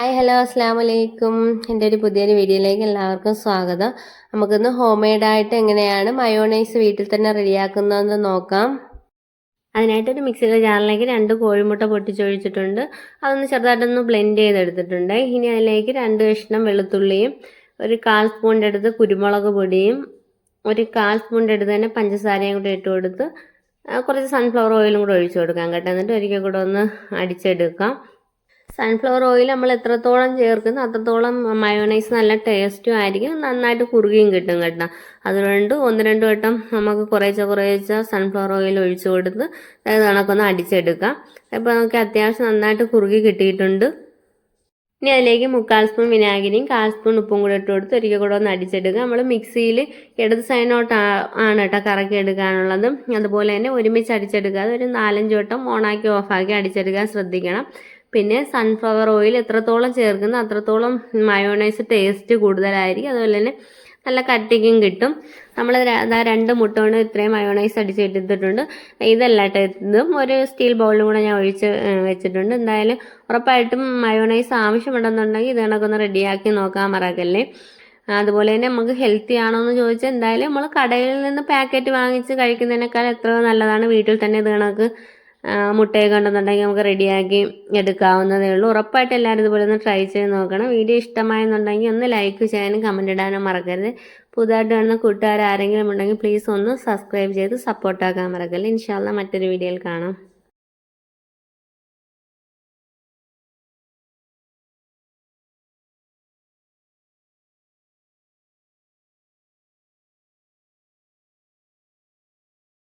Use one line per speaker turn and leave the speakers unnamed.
Hi hello അസ്സാം വലൈക്കും എന്റെ ഒരു പുതിയൊരു വീഡിയോയിലേക്ക് എല്ലാവർക്കും സ്വാഗതം. നമുക്കിന്ന് ഹോം മെയ്ഡായിട്ട് എങ്ങനെയാണ് മയോണൈസ് വീട്ടിൽ തന്നെ റെഡിയാക്കുന്നതെന്ന് നോക്കാം. അതിനായിട്ടൊരു മിക്സിയുടെ ജാറിലേക്ക് രണ്ട് കോഴിമുട്ട പൊട്ടിച്ചൊഴിച്ചിട്ടുണ്ട്. അതൊന്ന് ചെറുതായിട്ടൊന്ന് ബ്ലെൻഡ് ചെയ്തെടുത്തിട്ടുണ്ട്. ഇനി അതിലേക്ക് രണ്ട് കഷ്ണം വെളുത്തുള്ളിയും ഒരു കാൽ സ്പൂണിന്റെ അടുത്ത് കുരുമുളക് പൊടിയും ഒരു കാൽ സ്പൂണിന്റെ അടുത്ത് തന്നെ പഞ്ചസാരയും കൂടെ ഇട്ട് കൊടുത്ത് കുറച്ച് സൺഫ്ലവർ ഓയിലും കൂടെ ഒഴിച്ചു കൊടുക്കാം കേട്ടോ. എന്നിട്ട് ഒരിക്കൽ കൂടെ ഒന്ന് അടിച്ചെടുക്കാം. സൺഫ്ലവർ ഓയിൽ നമ്മൾ എത്രത്തോളം ചേർക്കുന്നു അത്രത്തോളം മയോണൈസ് നല്ല ടേസ്റ്റും ആയിരിക്കും. നന്നായിട്ട് കുറുകിയും കിട്ടും കേട്ടോ. അതുകൊണ്ട് ഒന്ന് രണ്ട് വട്ടം നമുക്ക് കുറേശ്ശെ കുറേശ്ശെ സൺഫ്ലവർ ഓയിൽ ഒഴിച്ചു കൊടുത്ത് അത് കണക്കൊന്ന് അടിച്ചെടുക്കാം. അപ്പോൾ നമുക്ക് അത്യാവശ്യം നന്നായിട്ട് കുറുകി കിട്ടിയിട്ടുണ്ട്. ഇനി അതിലേക്ക് മുക്കാൽ സ്പൂൺ വിനാഗിരിയും കാൽ സ്പൂൺ ഉപ്പും കൂടെ ഇട്ട് കൊടുത്ത് ഒരിക്കൽ കൂടെ ഒന്ന് അടിച്ചെടുക്കുക നമ്മൾ മിക്സിയിൽ ഇടത് സൈനോട്ട് ആണ് കേട്ടോ കറക്കി എടുക്കാനുള്ളത്. അതുപോലെ തന്നെ ഒരുമിച്ച് അടിച്ചെടുക്കാതെ ഒരു നാലഞ്ച് വട്ടം ഓണാക്കി ഓഫാക്കി അടിച്ചെടുക്കാൻ ശ്രദ്ധിക്കണം. പിന്നെ സൺഫ്ലവർ ഓയിൽ എത്രത്തോളം ചേർക്കുന്ന അത്രത്തോളം മയോണൈസ് ടേസ്റ്റ് കൂടുതലായിരിക്കും. അതുപോലെ തന്നെ നല്ല കട്ടിക്കും കിട്ടും. നമ്മൾ രണ്ട് മുട്ട കൊണ്ട് ഇത്രയും മയോണൈസ് അടിച്ചെടുത്തിട്ടുണ്ട് ഇതല്ല കേട്ടോ ഇതും ഒരു സ്റ്റീൽ ബൗളിലും കൂടെ ഞാൻ ഒഴിച്ച് വെച്ചിട്ടുണ്ട്. എന്തായാലും ഉറപ്പായിട്ടും മയോണൈസ് ആവശ്യമുണ്ടെന്നുണ്ടെങ്കിൽ ഇത് കണക്കൊന്ന് റെഡിയാക്കി നോക്കാൻ മറക്കല്ലേ. അതുപോലെ തന്നെ നമുക്ക് ഹെൽത്തി ആണോ എന്ന് ചോദിച്ചാൽ എന്തായാലും നമ്മൾ കടയിൽ നിന്ന് പാക്കറ്റ് വാങ്ങിച്ച് കഴിക്കുന്നതിനേക്കാൾ എത്രയോ നല്ലതാണ്. വീട്ടിൽ തന്നെ ഇത് കണക്ക് മുട്ടയൊക്കെ ഉണ്ടെന്നുണ്ടെങ്കിൽ നമുക്ക് റെഡിയാക്കി എടുക്കാവുന്നതേ ഉള്ളൂ. ഉറപ്പായിട്ട് എല്ലാവരും ഇതുപോലെ ഒന്ന് ട്രൈ ചെയ്ത് നോക്കണം. വീഡിയോ ഇഷ്ടമായെന്നുണ്ടെങ്കിൽ ഒന്ന് ലൈക്ക് ചെയ്യാനും കമന്റ് ഇടാനും മറക്കരുത്. പുതുതായിട്ട് കാണുന്ന കൂട്ടുകാർ ആരെങ്കിലും ഉണ്ടെങ്കിൽ പ്ലീസ് ഒന്ന് സബ്സ്ക്രൈബ് ചെയ്ത് സപ്പോർട്ടാക്കാൻ മറക്കല്ലേ ഇൻഷാല്ല മറ്റൊരു വീഡിയോയിൽ കാണാം.